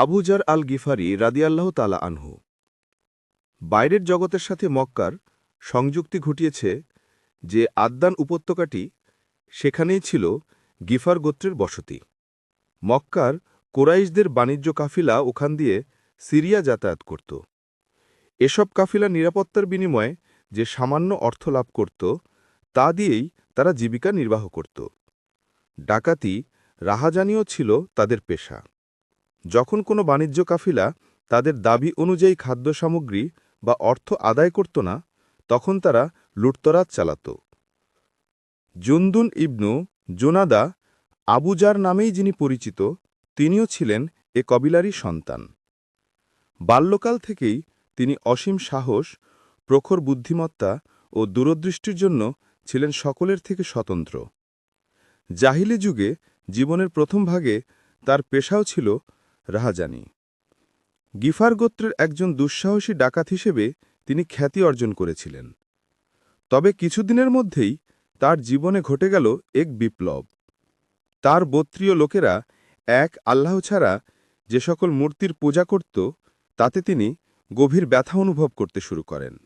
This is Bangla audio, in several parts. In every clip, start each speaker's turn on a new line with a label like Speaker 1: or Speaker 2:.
Speaker 1: আবুজার আল গিফারি রাদিয়াল্লাহ তালা আনহু। বাইরের জগতের সাথে মক্কার সংযুক্তি ঘটিয়েছে যে আদ্দান উপত্যকাটি সেখানেই ছিল গিফার গোত্রের বসতি। মক্কার কোরাইশদের বাণিজ্য কাফিলা ওখান দিয়ে সিরিয়া যাতায়াত করত। এসব কাফিলা নিরাপত্তার বিনিময়ে যে সামান্য অর্থ লাভ করত, তা দিয়েই তারা জীবিকা নির্বাহ করত। ডাকাতি, রাহাজানিও ছিল তাদের পেশা। যখন কোনো বাণিজ্য কাফিলা তাদের দাবি অনুযায়ী খাদ্য সামগ্রী বা অর্থ আদায় করত না, তখন তারা লুটতরাজ চালাত। জুন্দুন ইবনু জোনাদা আবুজার নামেই যিনি পরিচিত, তিনিও ছিলেন এ কবিলারই সন্তান। বাল্যকাল থেকেই তিনি অসীম সাহস, প্রখর বুদ্ধিমত্তা ও দূরদৃষ্টির জন্য ছিলেন সকলের থেকে স্বতন্ত্র। জাহিলি যুগে জীবনের প্রথম ভাগে তার পেশাও ছিল রাহাজানি। গিফার গোত্রের একজন দুঃসাহসী ডাকাত হিসেবে তিনি খ্যাতি অর্জন করেছিলেন। তবে কিছুদিনের মধ্যেই তার জীবনে ঘটে গেল এক বিপ্লব। তার বত্রীয় লোকেরা এক আল্লাহ ছাড়া যে সকল মূর্তির পূজা করত, তাতে তিনি গভীর ব্যথা অনুভব করতে শুরু করেন।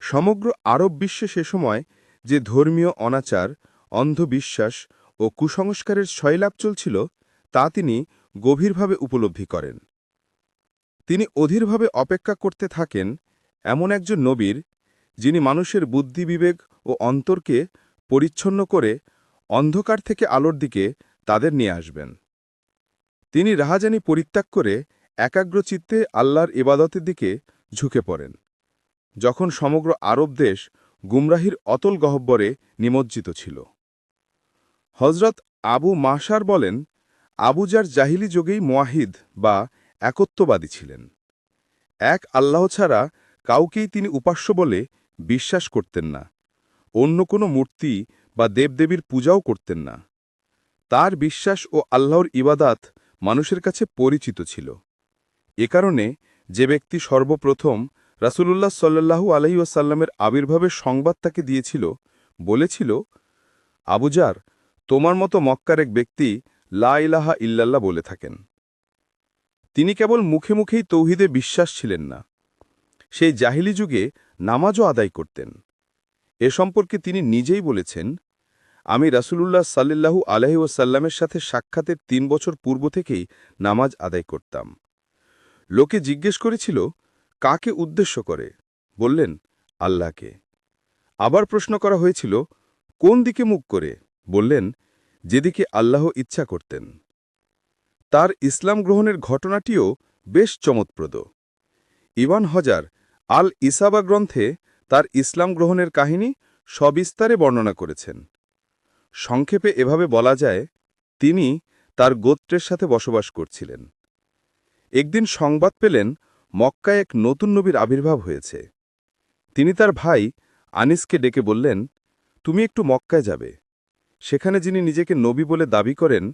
Speaker 1: সমগ্র আরব বিশ্বে সে সময় যে ধর্মীয় অনাচার, অন্ধবিশ্বাস ও কুসংস্কারের শৈলাপ চলছিল, তা তিনি গভীরভাবে উপলব্ধি করেন। তিনি অধীরভাবে অপেক্ষা করতে থাকেন এমন একজন নবীর, যিনি মানুষের বুদ্ধি বিবেক ও অন্তরকে পরিচ্ছন্ন করে অন্ধকার থেকে আলোর দিকে তাদের নিয়ে আসবেন। তিনি রাহাজানি পরিত্যাগ করে একাগ্রচিত্তে আল্লাহর ইবাদতের দিকে ঝুঁকে পড়েন, যখন সমগ্র আরব দেশ গুমরাহির অতল গহব্বরে নিমজ্জিত ছিল। হজরত আবু মাসার বলেন আবুজার জাহিলি যোগেই মোয়াহিদ বা একত্ববাদী ছিলেন। এক আল্লাহ ছাড়া কাউকেই তিনি উপাস্য বলে বিশ্বাস করতেন না। অন্য কোনো মূর্তি বা দেবদেবীর পূজাও করতেন না। তার বিশ্বাস ও আল্লাহর ইবাদাত মানুষের কাছে পরিচিত ছিল। এ কারণে যে ব্যক্তি সর্বপ্রথম রাসূলুল্লাহ সাল্লাল্লাহু আলহি ওয়াসাল্লামের আবির্ভাবের সংবাদ তাকে দিয়েছিল, বলেছিল আবুজার তোমার মতো মক্কার এক ব্যক্তি লা ইলাহা ইল্লাল্লাহ বলে থাকেন। তিনি কেবল মুখে মুখেই তৌহিদে বিশ্বাস ছিলেন না। সেই জাহিলি যুগে নামাজও আদায় করতেন। এ সম্পর্কে তিনি নিজেই বলেছেন, আমি রাসূলুল্লাহ সাল্লাল্লাহু আলহি ওয়াসাল্লামের সাথে সাক্ষাতের তিন বছর পূর্ব থেকেই নামাজ আদায় করতাম। লোকে জিজ্ঞেস করেছিল, কাকে উদ্দেশ্য করে? বললেন, আল্লাহকে। আবার প্রশ্ন করা হয়েছিল, কোন দিকে মুখ করে? বললেন যেদিকে আল্লাহ ইচ্ছা করতেন। তার ইসলাম গ্রহণের ঘটনাটিও বেশ চমৎপ্রদ। ইভান হজার আল ইসাবা গ্রন্থে তার ইসলাম গ্রহণের কাহিনী সবিস্তারে বর্ণনা করেছেন। সংক্ষেপে এভাবে বলা যায়, তিনি তার গোত্রের সাথে বসবাস করছিলেন। একদিন সংবাদ পেলেন, মক্কায় এক নতুন নবীর আবির্ভাব হয়েছে। তিনি তার ভাই আনিসকে ডেকে বললেন, তুমি একটু মক্কায় যাবে। সেখানে যিনি নিজেকে নবী বলে দাবি করেন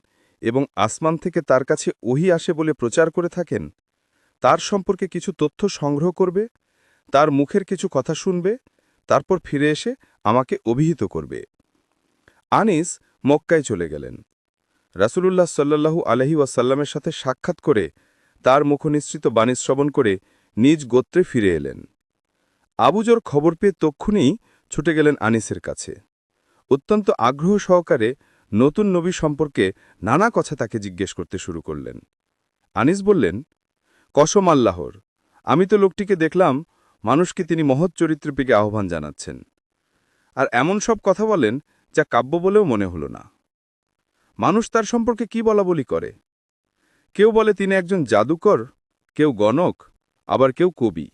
Speaker 1: এবং আসমান থেকে তার কাছে ওহি আসে বলে প্রচার করে থাকেন, তার সম্পর্কে কিছু তথ্য সংগ্রহ করবে, তার মুখের কিছু কথা শুনবে, তারপর ফিরে এসে আমাকে অভিহিত করবে। আনিস মক্কায় চলে গেলেন। রাসূলুল্লাহ সাল্লাল্লাহু আলহি ওয়াসাল্লামের সাথে সাক্ষাৎ করে তার মুখনিসৃত বাণী শ্রবণ করে নিজ গোত্রে ফিরে এলেন। আবুজর খবর পেয়ে তক্ষুনি ছুটে গেলেন আনিসের কাছে। অত্যন্ত আগ্রহ সহকারে নতুন নবী সম্পর্কে নানা কথা তাকে জিজ্ঞেস করতে শুরু করলেন। আনিস বললেন, কসম আল্লাহর, আমি তো লোকটিকে দেখলাম মানুষকে তিনি মহৎ চরিত্রের পিকে আহ্বান জানাচ্ছেন। আর এমন সব কথা বলেন যা কাব্য বলেও মনে হল না। মানুষ তার সম্পর্কে কি বলা বলি করে? কেউ বলে তিনি একজন জাদুকর, কেউ গণক, আবার কেউ কবি।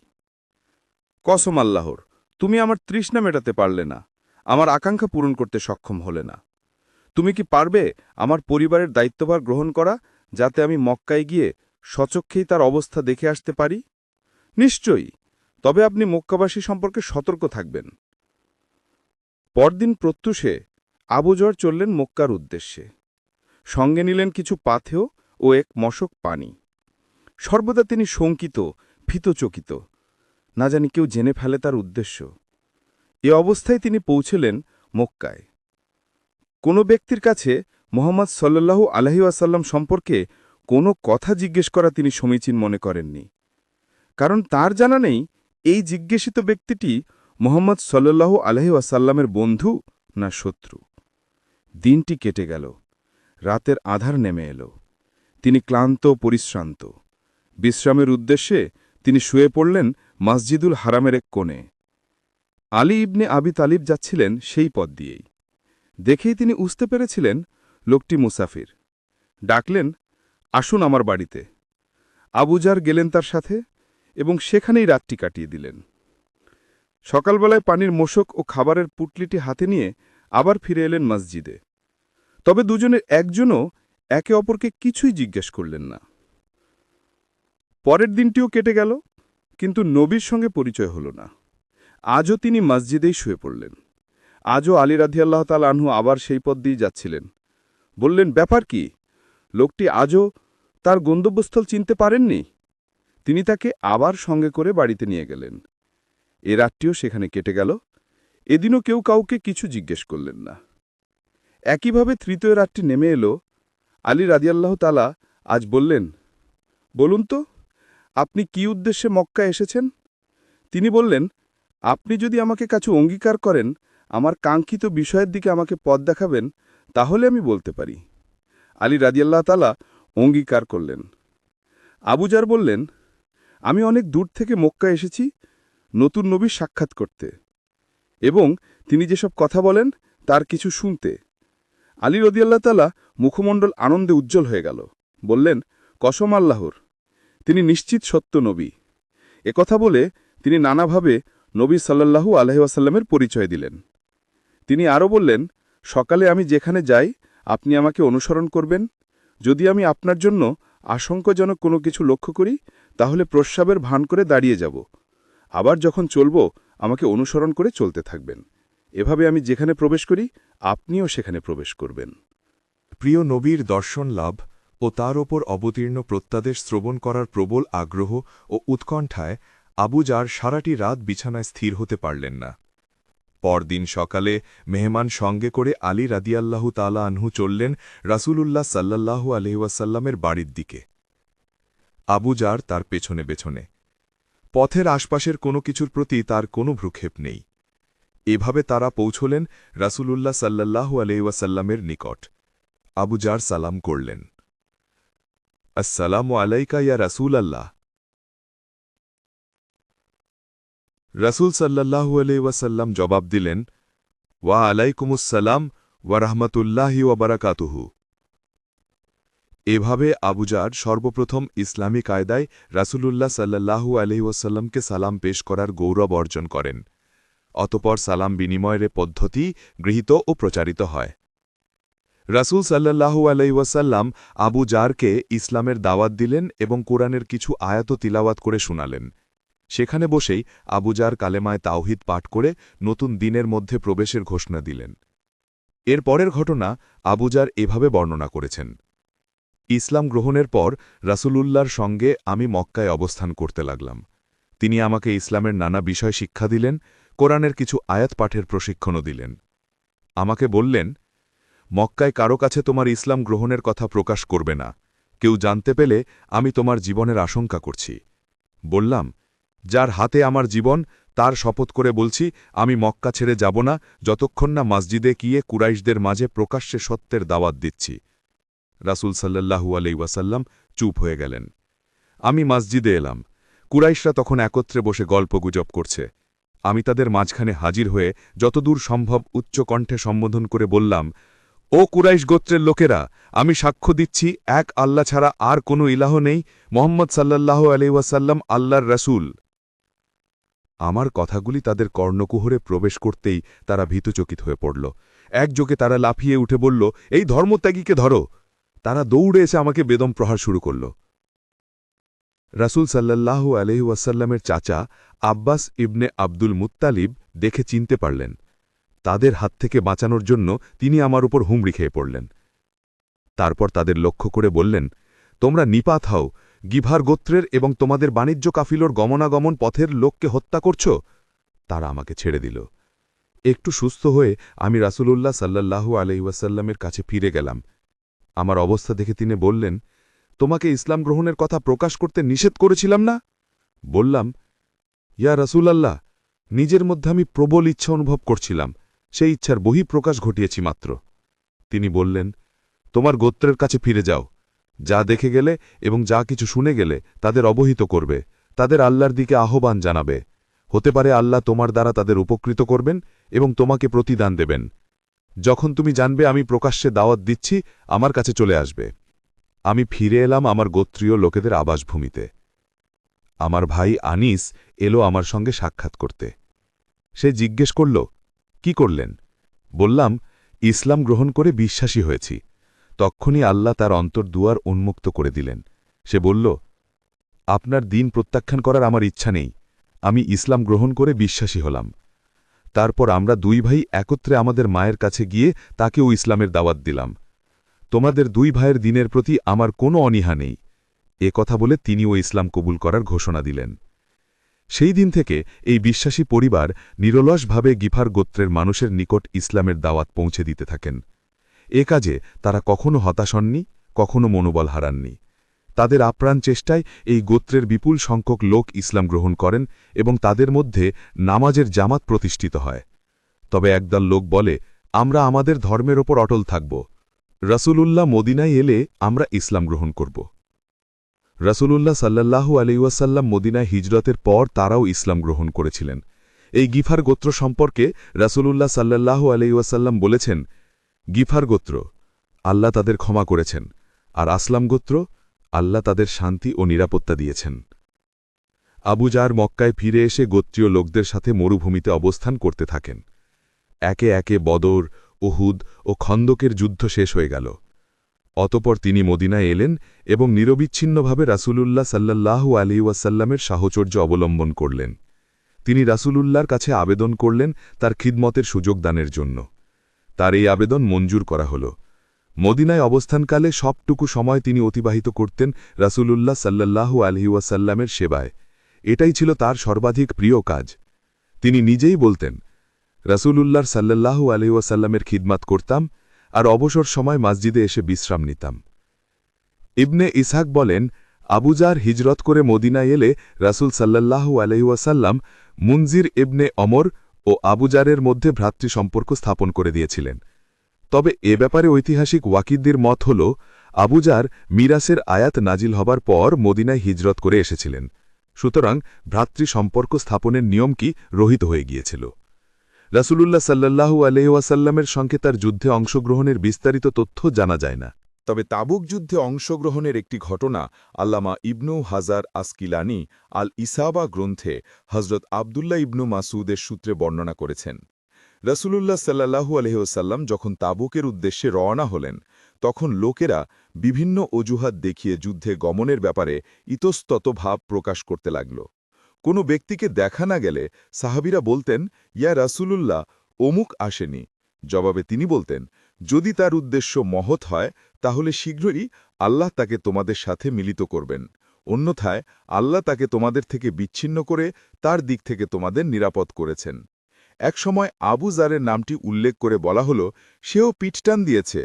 Speaker 1: কসম আল্লাহর, তুমি আমার তৃষ্ণা মেটাতে পারলে না। আমার আকাঙ্ক্ষা পূরণ করতে সক্ষম হলে না। তুমি কি পারবে আমার পরিবারের দায়িত্বভার গ্রহণ করা, যাতে আমি মক্কায় গিয়ে সচক্ষেই তার অবস্থা দেখে আসতে পারি? নিশ্চয়ই, তবে আপনি মক্কাবাসী সম্পর্কে সতর্ক থাকবেন। পরদিন প্রত্যুষে আবুজর চললেন মক্কার উদ্দেশ্যে। সঙ্গে নিলেন কিছু পাথেও ও এক মশক পানি। সর্বদা তিনি শঙ্কিত, ভীতচকিত। না জানি কেউ জেনে ফেলে তার উদ্দেশ্য। এ অবস্থায় তিনি পৌঁছলেন মক্কায়। কোনো ব্যক্তির কাছে মোহাম্মদ সাল্লাল্লাহু আলহি আসাল্লাম সম্পর্কে কোনো কথা জিজ্ঞেস করা তিনি সমীচীন মনে করেননি। কারণ তার জানা নেই, এই জিজ্ঞেসিত ব্যক্তিটি মোহাম্মদ সল্লাহ আলহি ওয়াসাল্লামের বন্ধু না শত্রু। দিনটি কেটে গেল, রাতের আধার নেমে এলো। তিনি ক্লান্ত, পরিশ্রান্ত। বিশ্রামের উদ্দেশ্যে তিনি শুয়ে পড়লেন মসজিদুল হারামের এক কোণে। আলী ইবনে আবি তালিব যাচ্ছিলেন সেই পথ দিয়েই। দেখেই তিনি বুঝতে পেরেছিলেন লোকটি মুসাফির। ডাকলেন, আসুন আমার বাড়িতে। আবুজার গেলেন তার সাথে এবং সেখানেই রাতটি কাটিয়ে দিলেন। সকালবেলায় পানির মোশক ও খাবারের পুটলিটি হাতে নিয়ে আবার ফিরে এলেন মসজিদে। তবে দুজনের একজনও একে অপরকে কিছুই জিজ্ঞেস করলেন না। পরের দিনটিও কেটে গেল, কিন্তু নবীর সঙ্গে পরিচয় হল না। আজও তিনি মসজিদেই শুয়ে পড়লেন। আজও আলী রাধিয়াল্লাহ তাল আনহু আবার সেই পথ দিয়ে যাচ্ছিলেন। বললেন, ব্যাপার কি? লোকটি আজও তার গন্তব্যস্থল চিনতে পারেননি? তিনি তাকে আবার সঙ্গে করে বাড়িতে নিয়ে গেলেন। এ রাতটিও সেখানে কেটে গেল। এদিনও কেউ কাউকে কিছু জিজ্ঞেস করলেন না। একইভাবে তৃতীয় রাতটি নেমে এলো। আলী রাদিয়াল্লাহ তালা আজ বললেন, বলুন তো, আপনি কি উদ্দেশ্যে মক্কা এসেছেন? তিনি বললেন আপনি যদি আমাকে কাছে অঙ্গীকার করেন, আমার কাঙ্ক্ষিত বিষয়ের দিকে আমাকে পথ দেখাবেন, তাহলে আমি বলতে পারি। আলী রাদিয়াল্লাহ তালা অঙ্গীকার করলেন। আবুজার বললেন, আমি অনেক দূর থেকে মক্কা এসেছি নতুন নবীর সাক্ষাৎ করতে এবং তিনি যেসব কথা বলেন তার কিছু শুনতে। আলী রদিয়াল্লাহ তালা মুখমণ্ডল আনন্দে উজ্জ্বল হয়ে গেল। বললেন, কসম আল্লাহর, তিনি নিশ্চিত সত্য নবী। একথা বলে তিনি নানাভাবে নবী সাল্লাল্লাহু আলহিবাসাল্লামের পরিচয় দিলেন। তিনি আরও বললেন, সকালে আমি যেখানে যাই, আপনি আমাকে অনুসরণ করবেন। যদি আমি আপনার জন্য আশঙ্কাজনক কোনো কিছু লক্ষ্য করি, তাহলে প্রস্রাবের ভান করে দাঁড়িয়ে যাব। আবার যখন চলব, আমাকে অনুসরণ করে চলতে থাকবেন। এভাবে আমি যেখানে প্রবেশ করি, আপনিও সেখানে প্রবেশ করবেন।
Speaker 2: প্রিয় নবীর দর্শন লাভ ও তার ওপর অবতীর্ণ প্রত্যাদেশ শ্রবণ করার প্রবল আগ্রহ ও উৎকণ্ঠায় আবুজার সারাটি রাত বিছানায় স্থির হতে পারলেন না। পরদিন সকালে মেহমান সঙ্গে করে আলী রাদিয়াল্লাহু তালা আনহু চললেন রাসূলুল্লাহ সাল্লাল্লাহু আলহিউসাল্লামের বাড়ির দিকে। আবুজার তার পেছনে পেছনে। পথের আশপাশের কোনো কিছুর প্রতি তার কোনো ভ্রুক্ষেপ নেই। এভাবে তারা পৌঁছলেন রাসূলুল্লাহ সাল্লাল্লাহু আলহিউসাল্লামের নিকট। আবুজার সালাম করলেন। আসসালামু আলাইকা ইয়া রাসূল আল্লাহ রাসূল আলাইহি ওয়াসাল্লাম জবাব দিলেন, ওয়া আলাইকুমুসসালাম ওয়া রাহমাতুল্লাহি ওয়া বারাকাতুহু। এভাবে আবুজার সর্বপ্রথম ইসলামী কায়দায় রাসূলুল্লাহ সাল্লাল্লাহু আলাইহি ওয়াসাল্লামকে সালাম পেশ করার গৌরব অর্জন করেন। অতপর সালাম বিনিময়ের পদ্ধতি গৃহীত ও প্রচারিত হয়। রাসূল সাল্লাল্লাহু আলাইসাল্লাম আবু জারকে ইসলামের দাওয়াত দিলেন এবং কোরআনের কিছু আয়াত তিলাওয়াত করে শুনালেন। সেখানে বসেই আবুজার কালেমায় তাওহিদ পাঠ করে নতুন দিনের মধ্যে প্রবেশের ঘোষণা দিলেন। এর পরের ঘটনা আবুজার এভাবে বর্ণনা করেছেন। ইসলাম গ্রহণের পর রাসূলুল্লাহর সঙ্গে আমি মক্কায় অবস্থান করতে লাগলাম। তিনি আমাকে ইসলামের নানা বিষয় শিক্ষা দিলেন, কোরআনের কিছু আয়াত পাঠের প্রশিক্ষণও দিলেন। আমাকে বললেন, মক্কায় কারও কাছে তোমার ইসলাম গ্রহণের কথা প্রকাশ করবে না। কেউ জানতে পেলে আমি তোমার জীবনের আশঙ্কা করছি। বললাম যার হাতে আমার জীবন, তার শপথ করে বলছি, আমি মক্কা ছেড়ে যাব না, যতক্ষণ না মসজিদে গিয়ে কুরাইশদের মাঝে প্রকাশ্যে সত্যের দাওয়াত দিচ্ছি। রাসুল সাল্লাহু আলাইসাল্লাম চুপ হয়ে গেলেন। আমি মসজিদে এলাম। কুরাইশরা তখন একত্রে বসে গল্পগুজব করছে। আমি তাদের মাঝখানে হাজির হয়ে যতদূর সম্ভব উচ্চ কণ্ঠে সম্বোধন করে বললাম, ও কুরাইশ গোত্রের লোকেরা, আমি সাক্ষ্য দিচ্ছি, এক আল্লাহ ছাড়া আর কোনো ইলাহ নেই, মোহাম্মদ সাল্লাহ আলহিউসাল্লাম আল্লাহর রসুল। আমার কথাগুলি তাদের কর্ণকুহরে প্রবেশ করতেই তারা ভীতচকিত হয়ে পড়ল। একযোগে তারা লাফিয়ে উঠে বলল, এই ধর্মত্যাগীকে ধরো। তারা দৌড়ে এসে আমাকে বেদম প্রহার শুরু করল। রাসুল সাল্লাল্লাহু আলহিউসাল্লামের চাচা আব্বাস ইবনে আব্দুল মুত্তালিব দেখে চিনতে পারলেন। তাদের হাত থেকে বাঁচানোর জন্য তিনি আমার উপর হুমড়ি খেয়ে পড়লেন। তারপর তাদের লক্ষ্য করে বললেন, তোমরা নিপাত হও গিভার গোত্রের এবং তোমাদের বাণিজ্য কাফিলোর গমনাগমন পথের লোককে হত্যা করছ? তারা আমাকে ছেড়ে দিল। একটু সুস্থ হয়ে আমি রাসূলুল্লাহ সাল্লাল্লাহু আলহিউসাল্লামের কাছে ফিরে গেলাম। আমার অবস্থা দেখে তিনি বললেন, তোমাকে ইসলাম গ্রহণের কথা প্রকাশ করতে নিষেধ করেছিলাম না? বললাম, ইয়া রাসূলাল্লাহ, নিজের মধ্যে আমি প্রবল ইচ্ছা অনুভব করছিলাম, সেই ইচ্ছার বহিঃপ্রকাশ ঘটিয়েছি মাত্র। তিনি বললেন, তোমার গোত্রের কাছে ফিরে যাও। যা দেখে গেলে এবং যা কিছু শুনে গেলে তাদের অবহিত করবে, তাদের আল্লাহর দিকে আহ্বান জানাবে। হতে পারে আল্লাহ তোমার দ্বারা তাদের উপকৃত করবেন এবং তোমাকে প্রতিদান দেবেন। যখন তুমি জানবে আমি প্রকাশ্যে দাওয়াত দিচ্ছি, আমার কাছে চলে আসবে। আমি ফিরে এলাম আমার গোত্রীয় লোকেদের আবাসভূমিতে। আমার ভাই আনিস এলো আমার সঙ্গে সাক্ষাৎ করতে। সে জিজ্ঞেস করল, কি করলেন? বললাম, ইসলাম গ্রহণ করে বিশ্বাসী হয়েছি। তক্ষুনি আল্লাহ তার অন্তর দুয়ার উন্মুক্ত করে দিলেন। সে বলল, আপনার দিন প্রত্যাখ্যান করার আমার ইচ্ছা নেই। আমি ইসলাম গ্রহণ করে বিশ্বাসী হলাম। তারপর আমরা দুই ভাই একত্রে আমাদের মায়ের কাছে গিয়ে তাকেও ইসলামের দাওয়াত দিলাম। তোমাদের দুই ভাইয়ের দিনের প্রতি আমার কোনো অনীহা নেই। এ কথা বলে তিনিও ইসলাম কবুল করার ঘোষণা দিলেন। সেই দিন থেকে এই বিশ্বাসী পরিবার নিরলসভাবে গিফার গোত্রের মানুষের নিকট ইসলামের দাওয়াত পৌঁছে দিতে থাকেন। এ কাজে তারা কখনো হতাশ হননি, কখনো মনোবল হারাননি। তাদের আপ্রাণ চেষ্টায় এই গোত্রের বিপুল সংখ্যক লোক ইসলাম গ্রহণ করেন এবং তাদের মধ্যে নামাজের জামাত প্রতিষ্ঠিত হয়। তবে একদল লোক বলে, আমরা আমাদের ধর্মের ওপর অটল থাকব। রসুলুল্লাহ মদিনায় এলে আমরা ইসলাম গ্রহণ করব। রসুলুল্লাহ সাল্লাল্লাহু আলাইসাল্লাম মদিনায় হিজরতের পর তারাও ইসলাম গ্রহণ করেছিলেন। এই গিফার গোত্র সম্পর্কে রসুলুল্লাহ সাল্লাল্লাহু আলাইসাল্লাম বলেছেন গিফার গোত্র, আল্লাহ তাদের ক্ষমা করেছেন, আর আসলাম গোত্র, আল্লাহ তাদের শান্তি ও নিরাপত্তা দিয়েছেন। আবুজার মক্কায় ফিরে এসে গোত্রীয় লোকদের সাথে মরুভূমিতে অবস্থান করতে থাকেন। একে একে বদর ওহুদ ও খন্দকের যুদ্ধ শেষ হয়ে গেল। অতপর তিনি মদিনায় এলেন এবং নিরবিচ্ছিন্নভাবে রাসূলুল্লাহ সাল্লাল্লাহু আলী ওয়াসাল্লামের সাহচর্য অবলম্বন করলেন। তিনি রাসূলুল্লাহর কাছে আবেদন করলেন তার খিদমতের সুযোগ দানের জন্য। তার এই আবেদন মঞ্জুর করা হল। মদিনায় অবস্থানকালে সবটুকু সময় তিনি অতিবাহিত করতেন রাসূলুল্লাহ সাল্লাল্লাহু আলহি ওয়াসাল্লামের সেবায়। এটাই ছিল তার সর্বাধিক প্রিয় কাজ। তিনি নিজেই বলতেন রাসূলুল্লাহর সাল্লাল্লাহু আলহি ওয়াসাল্লামের খিদমাত করতাম আর অবসর সময় মসজিদে এসে বিশ্রাম নিতাম। ইবনে ইসহাক বলেন আবুজার হিজরত করে মদিনায় এলে রাসূল সাল্লাল্লাহু আলহিউসাল্লাম মুনজির ইবনে অমর ও আবুজারের মধ্যে ভ্রাতৃ সম্পর্ক স্থাপন করে দিয়েছিলেন। তবে এ ব্যাপারে ঐতিহাসিক ওয়াকিদ্দির মত হল আবুজার মিরাসের আয়াত নাজিল হবার পর মদিনায় হিজরত করে এসেছিলেন। সুতরাং ভ্রাতৃ সম্পর্ক স্থাপনের নিয়ম কি রহিত হয়ে গিয়েছিল। রাসূলুল্লাহ সাল্লাল্লাহু আলহিউসাল্লামের সঙ্গে তার যুদ্ধে অংশগ্রহণের বিস্তারিত তথ্য জানা যায় না।
Speaker 1: তবে তাবুক যুদ্ধে অংশগ্রহণের একটি ঘটনা আল্লামা ইবনু হাজার আসকিলানি আল ইসাবা গ্রন্থে হজরত আবদুল্লাহ ইবনু মাসুদের সূত্রে বর্ণনা করেছেন। রসুলুল্লাহ সাল্লাহু আলহিহসাল্লাম যখন তাবুকের উদ্দেশ্যে রওনা হলেন, তখন লোকেরা বিভিন্ন অজুহাত দেখিয়ে যুদ্ধে গমনের ব্যাপারে ইতস্তত ভাব প্রকাশ করতে লাগল। কোনো ব্যক্তিকে দেখা না গেলে সাহাবিরা বলতেন, ইয়া রাসূলুল্লাহ, অমুক আসেনি। জবাবে তিনি বলতেন যদি তার উদ্দেশ্য মহৎ হয়, তাহলে শীঘ্রই আল্লাহ তাকে তোমাদের সাথে মিলিত করবেন। অন্যথায়, আল্লাহ তাকে তোমাদের থেকে বিচ্ছিন্ন করে তার দিক থেকে তোমাদের নিরাপদ করেছেন। একসময় আবু জারের নামটি উল্লেখ করে বলা হল, সেও পিঠটান দিয়েছে।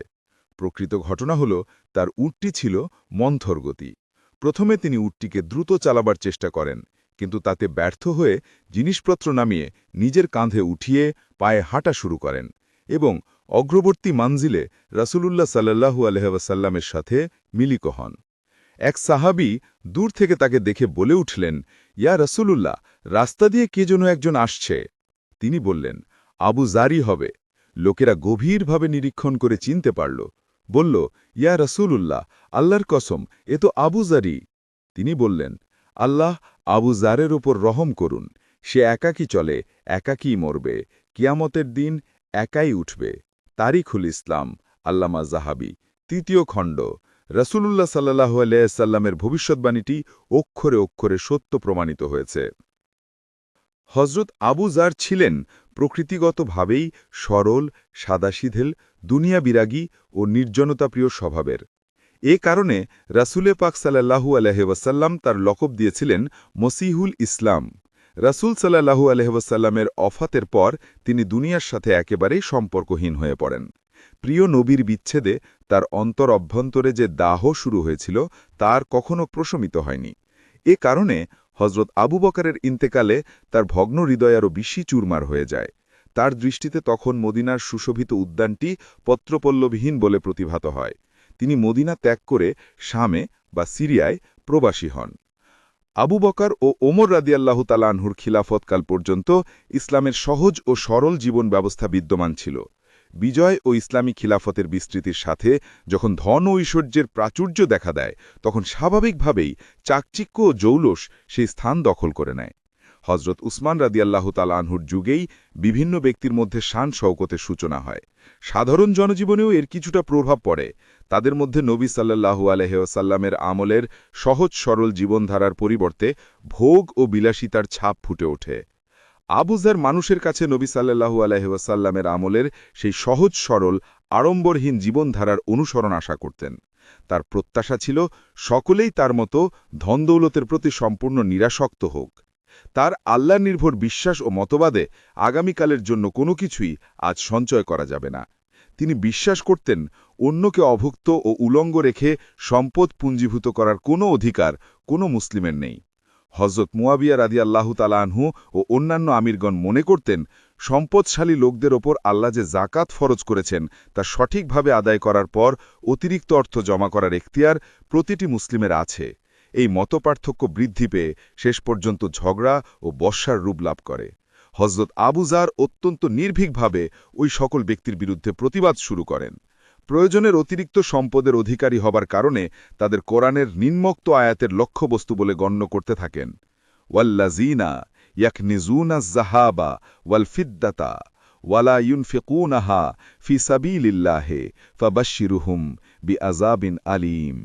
Speaker 1: প্রকৃত ঘটনা হল, তার উটটি ছিল মন্থরগতি প্রথমে তিনি উটটিকে দ্রুত চালাবার চেষ্টা করেন, কিন্তু তাতে ব্যর্থ হয়ে জিনিসপত্র নামিয়ে নিজের কাঁধে উঠিয়ে পায়ে হাঁটা শুরু করেন এবং অগ্রবর্তী মানজিলে রাসূলুল্লাহ সাল্লাহু আলহাসাল্লামের সাথে মিলিত হন। এক সাহাবি দূর থেকে তাকে দেখে বলে উঠলেন, ইয়া রসুলুল্লাহ, রাস্তা দিয়ে কে যেন একজন আসছে? তিনি বললেন, আবু জারি হবে। লোকেরা গভীরভাবে নিরীক্ষণ করে চিনতে পারল। বলল, ইয়া রসুলুল্লাহ, আল্লাহর কসম, এ তো আবু জারি। তিনি বললেন, আল্লাহ আবু জারের ওপর রহম করুন। সে একাকী চলে একাকী মরবে। কিয়ামতের দিন একাই উঠবে। তারিখুল ইসলাম, আল্লামা জাহাবি, তৃতীয় খণ্ড। রসুলুল্লাহ সাল্লাহ আলাইসাল্লামের ভবিষ্যৎবাণীটি অক্ষরে অক্ষরে সত্য প্রমাণিত হয়েছে। হজরত আবু জার ছিলেন, প্রকৃতিগতভাবেই সরল, সাদাসিধেল দুনিয়া বিরাগী ও নির্জনতাপ্রিয় স্বভাবের। এ কারণে রাসুলে পাক সাল্লাহু আলহ্লাম তার লকব দিয়েছিলেন মসিহুল ইসলাম। রাসুল সাল্লাহু আলহ্লামের অফাতের পর তিনি দুনিয়ার সাথে একেবারেই সম্পর্কহীন হয়ে পড়েন। প্রিয় নবীর বিচ্ছেদে তার অন্তর অভ্যন্তরে যে দাহ শুরু হয়েছিল তার কখনো প্রশমিত হয়নি। এ কারণে হজরত আবু বকারের ইন্তেকালে তার ভগ্ন হৃদয় আরও বেশি চুরমার হয়ে যায়। তার দৃষ্টিতে তখন মদিনার সুশোভিত উদ্যানটি পত্রপল্লবিহীন বলে প্রতিভাত হয়। তিনি মদিনা ত্যাগ করে শামে বা সিরিয়ায় প্রবাসী হন। আবু বকার ও ওমর রাদিয়াল্লাহ তালানহুর খিলাফতকাল পর্যন্ত ইসলামের সহজ ও সরল জীবন ব্যবস্থা বিদ্যমান ছিল। বিজয় ও ইসলামী খিলাফতের বিস্তৃতির সাথে যখন ধন ও ঐশ্বর্যের প্রাচুর্য দেখা দেয়, তখন স্বাভাবিকভাবেই চাকচিক্য ও জৌলস সেই স্থান দখল করে নেয়। হজরত উসমান রাদিয়াল্লাহ তালানহুর যুগেই বিভিন্ন ব্যক্তির মধ্যে শান শৌকতের সূচনা হয়। সাধারণ জনজীবনেও এর কিছুটা প্রভাব পড়ে। তাদের মধ্যে নবী সাল্লাহু আলহ্লামের আমলের সহজ সরল জীবনধারার পরিবর্তে ভোগ ও বিলাসিতার ছাপ ফুটে ওঠে। আবুজার মানুষের কাছে নবী সাল্লাহু আলহ্লামের আমলের সেই সহজ সরল, আড়ম্বরহীন জীবনধারার অনুসরণ আশা করতেন। তার প্রত্যাশা ছিল সকলেই তার মতো ধনদৌলতের প্রতি সম্পূর্ণ নিরাসক্ত হোক। তার আল্লাহ নির্ভর বিশ্বাস ও মতবাদে আগামীকালের জন্য কোনো কিছুই আজ সঞ্চয় করা যাবে না। তিনি বিশ্বাস করতেন অন্যকে অভুক্ত ও উলঙ্গ রেখে সম্পদ পুঞ্জীভূত করার কোনো অধিকার কোনো মুসলিমের নেই। হজরত মুয়াবিয়া রাদি আল্লাহু তালানহু ও অন্যান্য আমিরগণ মনে করতেন, সম্পদশালী লোকদের ওপর আল্লাহ যে জাকাত ফরজ করেছেন তা সঠিকভাবে আদায় করার পর অতিরিক্ত অর্থ জমা করার এখতিয়ার প্রতিটি মুসলিমের আছে। এই মতপার্থক্য বৃদ্ধি পেয়ে শেষ পর্যন্ত ঝগড়া ও বর্ষার রূপ লাভ করে। হজরত আবুজার অত্যন্ত নির্ভীকভাবে ওই সকল ব্যক্তির বিরুদ্ধে প্রতিবাদ শুরু করেন। প্রয়োজনের অতিরিক্ত সম্পদের অধিকারী হবার কারণে তাদের কোরআনের নিম্মক্ত আয়াতের লক্ষ্যবস্তু বলে গণ্য করতে থাকেন। ওয়াল্লাজিনা ইয়াকনিজুনা জাহাবা ওয়াল ফিদ্দাতা ওয়ালা ইউনফিকুনাহা ফি সাবিলিল্লাহে ফাবাশিরুহুম বি আজাবিন আলিম।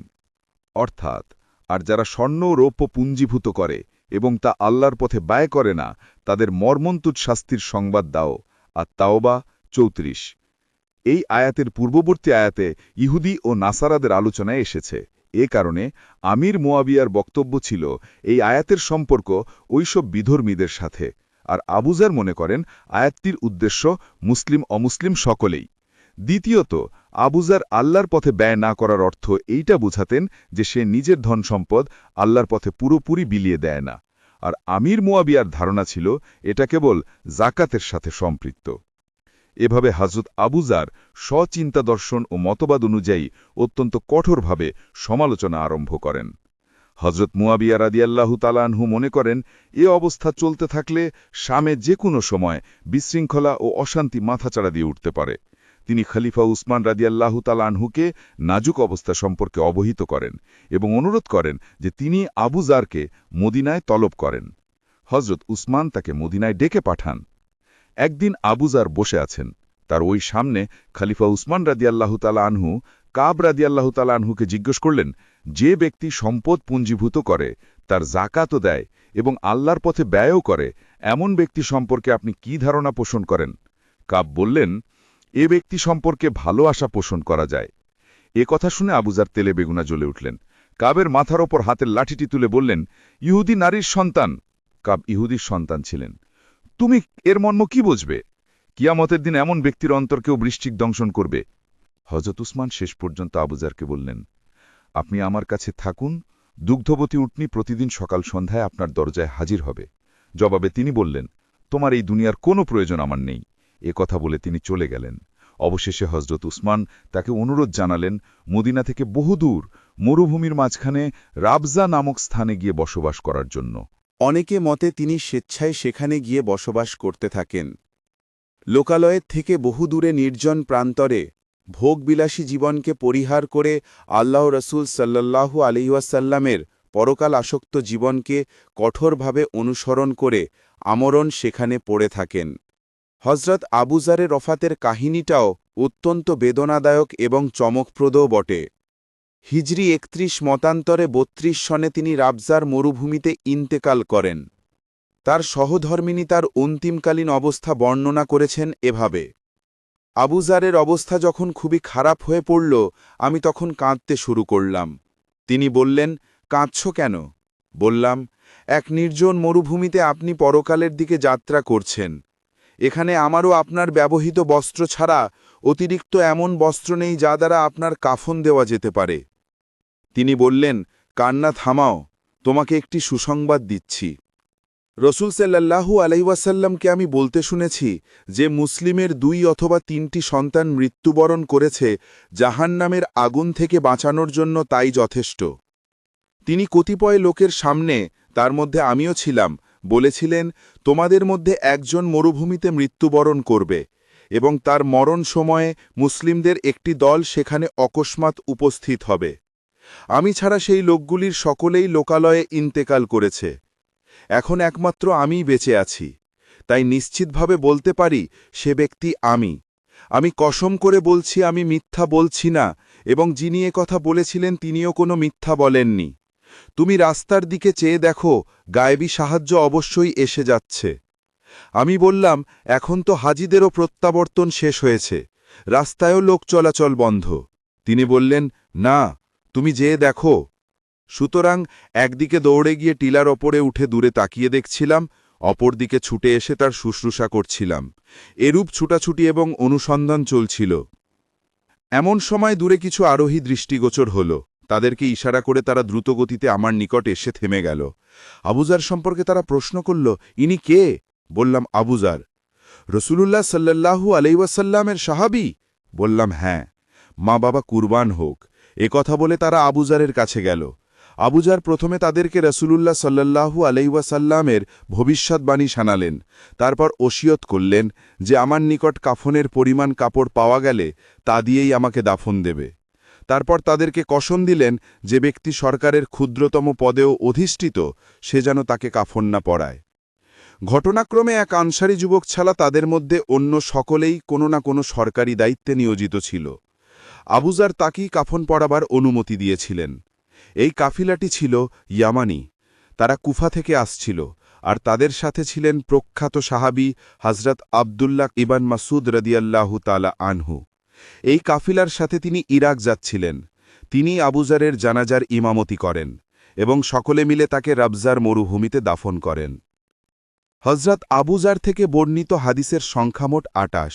Speaker 1: অর্থাৎ আর যারা স্বর্ণ রৌপ্য পুঞ্জীভূত করে এবং তা আল্লাহর পথে ব্যয় করে না, তাদের মর্মন্তুদ শাস্তির সংবাদ দাও। আর তাওবা চৌত্রিশ। এই আয়াতের পূর্ববর্তী আয়াতে ইহুদি ও নাসারাদের আলোচনায় এসেছে। এ কারণে আমির মোয়াবিয়ার বক্তব্য ছিল, এই আয়াতের সম্পর্ক ওইসব বিধর্মীদের সাথে। আর আবুজার মনে করেন, আয়াতটির উদ্দেশ্য মুসলিম অমুসলিম সকলেই। দ্বিতীয়ত আবুজার আল্লাহর পথে ব্যয় না করার অর্থ এইটা বুঝাতেন যে সে নিজের ধন সম্পদ আল্লাহর পথে পুরোপুরি বিলিয়ে দেয় না। আর আমির মুয়াবিয়ার ধারণা ছিল, এটা কেবল জাকাতের সাথে সম্পৃক্ত। এভাবে হাজরত আবুজার স্বচিন্তা দর্শন ও মতবাদ অনুযায়ী অত্যন্ত কঠোরভাবে সমালোচনা আরম্ভ করেন। হজরত মুয়াবিয়া রাদিয়াল্লাহু তালানহু মনে করেন, এ অবস্থা চলতে থাকলে শামে যে কোনো সময় বিশৃঙ্খলা ও অশান্তি মাথাচাড়া দিয়ে উঠতে পারে। তিনি খলিফা উসমান রাদিয়াল্লাহু তালানহুকে নাজুক অবস্থা সম্পর্কে অবহিত করেন এবং অনুরোধ করেন যে তিনি আবুজারকে মদিনায় তলব করেন। হজরত উসমান তাকে মদিনায় ডেকে পাঠান। একদিন আবুজার বসে আছেন। তার ওই সামনে খলিফা উসমান রাদিয়াল্লাহু তালা আনহু কাব রাদিয়াল্লাহু তালা আনহুকে জিজ্ঞেস করলেন, যে ব্যক্তি সম্পদ পুঞ্জীভূত করে, তার জাকাতও দেয় এবং আল্লাহর পথে ব্যয়ও করে, এমন ব্যক্তি সম্পর্কে আপনি কি ধারণা পোষণ করেন? কাব বললেন এ ব্যক্তি সম্পর্কে ভালো আশা পোষণ করা যায়। এ কথা শুনে আবুজার তেলে বেগুনা জ্বলে উঠলেন। কাবের মাথার ওপর হাতের লাঠিটি তুলে বললেন, ইহুদি নারীর সন্তান। কাব ইহুদির সন্তান ছিলেন। তুমি এর মর্ম কি বুঝবে? কিয়ামতের দিন এমন ব্যক্তির অন্তরকেও বৃষ্টিক দংশন করবে। হজরত উসমান শেষ পর্যন্ত আবুজারকে বললেন, আপনি আমার কাছে থাকুন, দুগ্ধবতী উটনি প্রতিদিন সকাল সন্ধ্যায় আপনার দরজায় হাজির হবে। জবাবে তিনি বললেন, তোমার এই দুনিয়ার কোনো প্রয়োজন আমার নেই। এ কথা বলে তিনি চলে গেলেন। অবশেষে হজরত উসমান তাকে অনুরোধ জানালেন, মদিনা থেকে বহুদূর মরুভূমির মাঝখানে রাবজা নামক স্থানে গিয়ে বসবাস করার জন্য।
Speaker 3: অনেকে মতে তিনি স্বেচ্ছায় সেখানে গিয়ে বসবাস করতে থাকেন। লোকালয়ের থেকে বহু দূরে নির্জন প্রান্তরে ভোগবিলাসী জীবনকে পরিহার করে আল্লাহ রসুল সাল্লাল্লাহু আলিউসাল্লামের পরকাল আসক্ত জীবনকে কঠোরভাবে অনুসরণ করে আমরণ সেখানে পড়ে থাকেন। হজরত আবুজারে রফাতের কাহিনীটাও অত্যন্ত বেদনাদায়ক এবং চমকপ্রদও বটে। হিজরি একত্রিশ মতান্তরে বত্রিশ সনে তিনি রাবজার মরুভূমিতে ইন্তেকাল করেন। তার সহধর্মিনী তার অন্তিমকালীন অবস্থা বর্ণনা করেছেন এভাবে আবুজারের অবস্থা যখন খুবই খারাপ হয়ে পড়ল, আমি তখন কাঁদতে শুরু করলাম। তিনি বললেন, কাঁদছ কেন? বললাম, এক নির্জন মরুভূমিতে আপনি পরকালের দিকে যাত্রা করছেন। এখানে আমারও আপনার ব্যবহৃত বস্ত্র ছাড়া
Speaker 1: অতিরিক্ত এমন বস্ত্র নেই যা দ্বারা আপনার কাফন দেওয়া যেতে পারে। তিনি বললেন, কান্না থামাও, তোমাকে একটি সুসংবাদ দিচ্ছি। রসুল সাল্লাল্লাহু আলাইওয়াসাল্লামকে আমি বলতে শুনেছি যে মুসলিমের দুই অথবা তিনটি সন্তান মৃত্যুবরণ করেছে জাহান্নামের আগুন থেকে বাঁচানোর জন্য তাই যথেষ্ট। তিনি কতিপয় লোকের সামনে তার মধ্যে আমিও ছিলাম বলেছিলেন, তোমাদের মধ্যে একজন মরুভূমিতে মৃত্যুবরণ করবে এবং তার মরণ সময়ে মুসলিমদের একটি দল সেখানে অকস্মাৎ উপস্থিত হবে। আমি ছাড়া সেই লোকগুলির সকলেই লোকালয়ে ইন্তেকাল করেছে। এখন একমাত্র আমিই বেঁচে আছি। তাই নিশ্চিতভাবে বলতে পারি, সে ব্যক্তি আমি। আমি কসম করে বলছি, আমি মিথ্যা বলছি না এবং যিনি কথা বলেছিলেন তিনিও কোনো মিথ্যা বলেননি। তুমি রাস্তার দিকে চেয়ে দেখো, গায়েবী সাহায্য অবশ্যই এসে যাচ্ছে। আমি বললাম, এখন তো হাজিদেরও প্রত্যাবর্তন শেষ হয়েছে। রাস্তায়ও লোক চলাচল বন্ধ। তিনি বললেন, না, তুমি যেয়ে দেখো। সুতরাং একদিকে দৌড়ে গিয়ে টিলার ওপরে উঠে দূরে তাকিয়ে দেখছিলাম, অপরদিকে ছুটে এসে তার শুশ্রূষা করছিলাম। এরূপ ছুটাছুটি এবং অনুসন্ধান চলছিল। এমন সময় দূরে কিছু আরোহী দৃষ্টিগোচর হল। তাদেরকে ইশারা করে তারা দ্রুতগতিতে আমার নিকট এসে থেমে গেল। আবুজার সম্পর্কে তারা প্রশ্ন করল, ইনি কে? বললাম আবুজার রসুলুল্লাহ সাল্লাল্লাহু আলাইওয়াসাল্লামের সাহাবি? বললাম হ্যাঁ। মা বাবা কুরবান হোক। এ কথা বলে তারা আবুজারের কাছে গেল। আবুজার প্রথমে তাদেরকে রসুলুল্লাহ সাল্লাল্লাহু আলাইওয়াসাল্লামের ভবিষ্যৎবাণী শানালেন। তারপর ওসিয়ত করলেন যে, আমার নিকট কাফনের পরিমাণ কাপড় পাওয়া গেলে তা দিয়েই আমাকে দাফন দেবে। তারপর তাদেরকে কসম দিলেন যে ব্যক্তি সরকারের ক্ষুদ্রতম পদেও অধিষ্ঠিত, সে যেন তাকে কাফন না পড়ায় ঘটনাক্রমে এক আনসারী যুবক ছাড়া তাদের মধ্যে অন্য সকলেই কোনো না কোনো সরকারি দায়িত্বে নিয়োজিত ছিল। আবুজার তাকেই কাফন পড়াবার অনুমতি দিয়েছিলেন। এই কাফিলাটি ছিল ইয়ামানি। তারা কুফা থেকে আসছিল আর তাদের সাথে ছিলেন প্রখ্যাত সাহাবি হজরত আবদুল্লাহ ইবান মাসুদ রদিয়াল্লাহু তালা আনহু। এই কাফিলার সাথে তিনি ইরাক যাচ্ছিলেন। তিনি আবুজারের জানাজার ইমামতি করেন এবং সকলে মিলে তাকে রাবজার মরুভূমিতে দাফন করেন। হজরত আবুজার থেকে বর্ণিত হাদিসের সংখ্যা মোট আটাশ।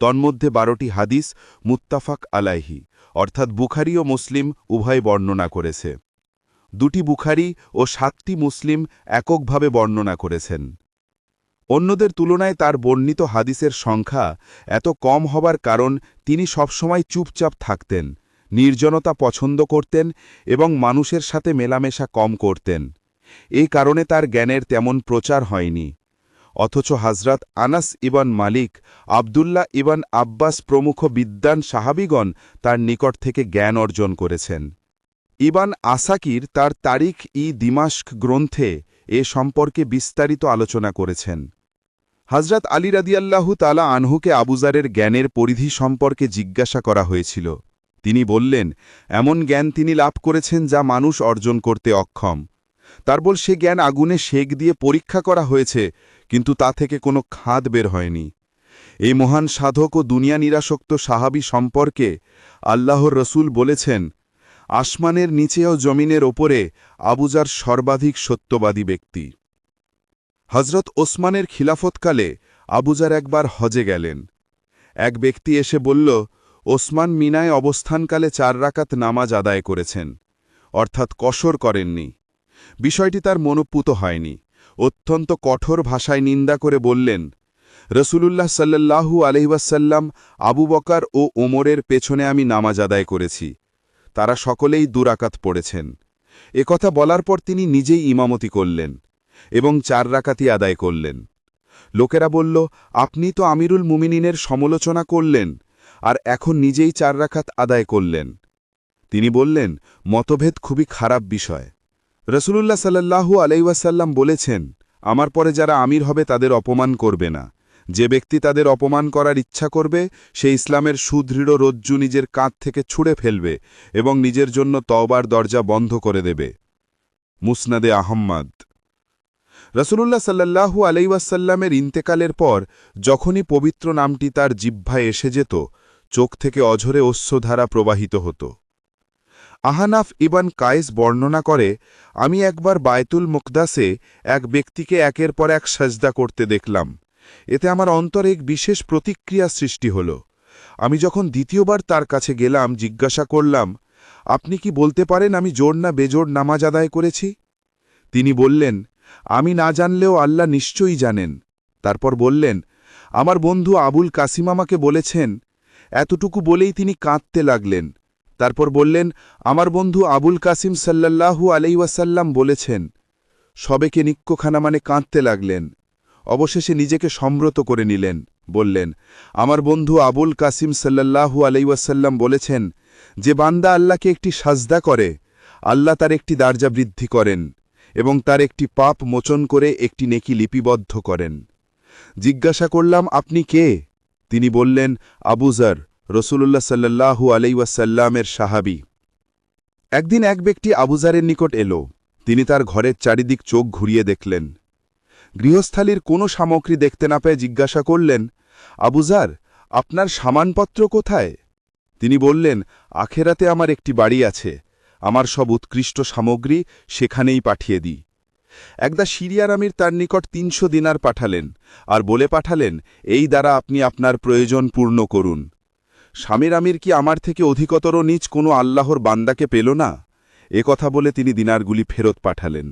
Speaker 1: তন্মধ্যে বারোটি হাদিস মুত্তাফাক আলাইহি, অর্থাৎ বুখারি ও মুসলিম উভয় বর্ণনা করেছে। দুটি বুখারি ও সাতটি মুসলিম এককভাবে বর্ণনা করেছেন। অন্যদের তুলনায় তার বর্ণিত হাদিসের সংখ্যা এত কম হবার কারণ তিনি সবসময় চুপচাপ থাকতেন, নির্জনতা পছন্দ করতেন এবং মানুষের সাথে মেলামেশা কম করতেন। এই কারণে তার জ্ঞানের তেমন প্রচার হয়নি। অথচ হাজরাত আনাস ইবান মালিক, আবদুল্লাহ ইবান আব্বাস প্রমুখ বিদ্যান সাহাবিগণ তার নিকট থেকে জ্ঞান অর্জন করেছেন। ইবান আসাকির তার তারিখ ই দিমাস্ক গ্রন্থে এ সম্পর্কে বিস্তারিত আলোচনা করেছেন। হজরত আলী রাদিয়াল্লাহু তালা আনহুকে আবুজারের জ্ঞানের পরিধি সম্পর্কে জিজ্ঞাসা করা হয়েছিল। তিনি বললেন, এমন জ্ঞান তিনি লাভ করেছেন যা মানুষ অর্জন করতে অক্ষম। তার বল সে জ্ঞান আগুনে শেক দিয়ে পরীক্ষা করা হয়েছে, কিন্তু তা থেকে কোনো খাদ বের হয়নি। এই মহান সাধক ও দুনিয়া নিরাসক্ত সাহাবি সম্পর্কে আল্লাহর রসুল বলেছেন, আসমানের নিচে ও জমিনের ওপরে আবুজার সর্বাধিক সত্যবাদী ব্যক্তি। হজরত ওসমানের খিলাফতকালে আবুজার একবার হজে গেলেন। এক ব্যক্তি এসে বলল, ওসমান মিনায় অবস্থানকালে চার রাকাত নামাজ আদায় করেছেন, অর্থাৎ কসর করেননি। বিষয়টি তার মনোপুত হয়নি। অত্যন্ত কঠোর ভাষায় নিন্দা করে বললেন, রসুলুল্লাহ সাল্লাল্লাহু আলহিবাসাল্লাম আবু বকার ও ওমরের পেছনে আমি নামাজ আদায় করেছি। তারা সকলেই দুরাকাত পড়েছেন। একথা বলার পর তিনি নিজেই ইমামতি করলেন। এবং চার রাকাতি আদায় করলেন। লোকেরা বলল, আপনি তো আমিরুল মুমিনিনের সমালোচনা করলেন আর এখন নিজেই চার রাকাত আদায় করলেন। তিনি বললেন, মতভেদ খুবই খারাপ বিষয়। রসুলুল্লাহ সাল্লাহু আলাইসাল্লাম বলেছেন, আমার পরে যারা আমির হবে তাদের অপমান করবে না। যে ব্যক্তি তাদের অপমান করার ইচ্ছা করবে, সে ইসলামের সুদৃঢ় রজ্জু নিজের কাঁধ থেকে ছুঁড়ে ফেলবে এবং নিজের জন্য তওবার দরজা বন্ধ করে দেবে। মুসনাদে আহম্মদ রসুলুল্লাহ সাল্লাহু আলাইসাল্লামের ইন্তেকালের পর যখনই পবিত্র নামটি তার জিহ্বায় এসে যেত, চোখ থেকে অঝরে অশ্বধারা প্রবাহিত হতো। আহানাফ ইবান কায়েস বর্ণনা করে, আমি একবার বায়তুল মুকদাসে এক ব্যক্তিকে একের পর এক সাজদা করতে দেখলাম। এতে আমার অন্তরে এক বিশেষ প্রতিক্রিয়া সৃষ্টি হল। আমি যখন দ্বিতীয়বার তার কাছে গেলাম, জিজ্ঞাসা করলাম, আপনি কি বলতে পারেন আমি জোর না বেজোর নামাজ আদায় করেছি? তিনি বললেন আমি না জানলেও আল্লাহ নিশ্চয়ই জানেন। তারপর বললেন, আমার বন্ধু আবুল কাসিম আমাকে বলেছেন, এতটুকু বলেই তিনি কাঁদতে লাগলেন। তারপর বললেন, আমার বন্ধু আবুল কাসিম সাল্লাল্লাহু আলাইওয়াসাল্লাম বলেছেন, সবেকে নিক্কখানা মানে কাঁদতে লাগলেন, অবশেষে নিজেকে সম্ব্রত করে নিলেন। বললেন, আমার বন্ধু আবুল কাসিম সাল্লাল্লাহু আলাইওয়াসাল্লাম বলেছেন, যে বান্দা আল্লাহকে একটি সাজদা করে, আল্লাহ তার একটি দার্জা বৃদ্ধি করেন। এবং তার একটি পাপ মোচন করে একটি নেকি লিপিবদ্ধ করেন। জিজ্ঞাসা করলাম, আপনি কে? তিনি বললেন আবুজার রসুল্লাহ সাল্লাহু আলাইওয়াসাল্লামের সাহাবি। একদিন এক ব্যক্তি আবুজারের নিকট এলো। তিনি তার ঘরের চারিদিক চোখ ঘুরিয়ে দেখলেন। গৃহস্থালির কোনো সামগ্রী দেখতে না পেয়ে জিজ্ঞাসা করলেন আবুজার আপনার সামানপত্র কোথায়? তিনি বললেন, আখেরাতে আমার একটি বাড়ি আছে। আমার সব উৎকৃষ্ট সামগ্রী সেখানেই পাঠিয়ে দিই। একদা সিরিয়ার আমির তার নিকট তিনশো দিনার পাঠালেন, আর বলে পাঠালেন, এই দ্বারা আপনি আপনার প্রয়োজন পূর্ণ করুন। স্বামীর আমির কি আমার থেকে অধিকতর নিজ কোনো আল্লাহর বান্দাকে পেল না? এ কথা বলে তিনি দিনারগুলি ফেরত পাঠালেন।